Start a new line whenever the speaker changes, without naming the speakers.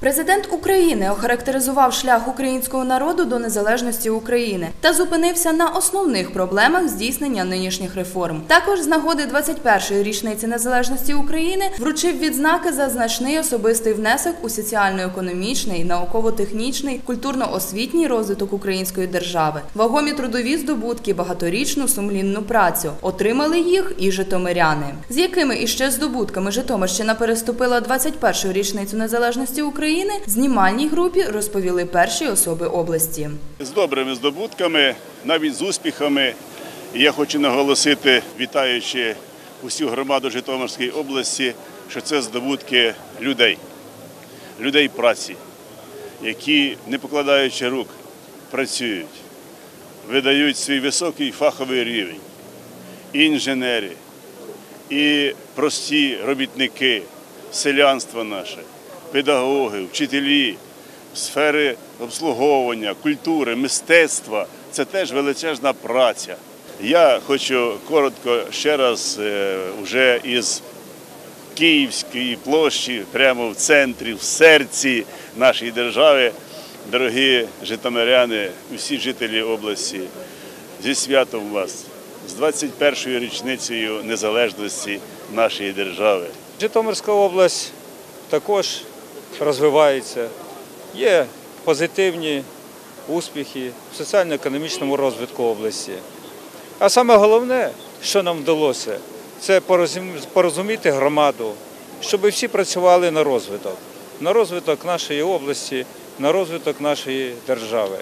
Президент України охарактеризував шлях українського народу до незалежності України та зупинився на основних проблемах здійснення нинішніх реформ. Також з нагоди 21-ї річниці незалежності України вручив відзнаки за значний особистий внесок у соціально-економічний, науково-технічний, культурно-освітній розвиток української держави, вагомі трудові здобутки, багаторічну сумлінну працю. Отримали їх і житомиряни, з якими іще здобутками Житомирщина переступила 21-ю річницю незалежності України. Знімальній групі розповіли перші особи області.
з добрими здобутками, навіть з успіхами. Я хочу наголосити, вітаючи усю громаду Житомирської області, що це здобутки людей, людей праці, які, не покладаючи рук, працюють, видають свій високий фаховий рівень. І інженери, і прості робітники, селянство наше, педагоги, вчителі, сфери обслуговування, культури, мистецтва це теж величезна праця. Я хочу коротко ще раз е, вже із Київської площі, прямо в центрі, в серці нашої держави, дорогі житомиряни, усі жителі області, зі святом вас, з 21-ю річницею незалежності нашої держави.
Житомирська область також розвивається. Є позитивні успіхи в соціально-економічному розвитку області. А саме головне, що нам вдалося, це порозуміти громаду, щоб всі працювали на розвиток, на розвиток нашої області, на розвиток нашої держави.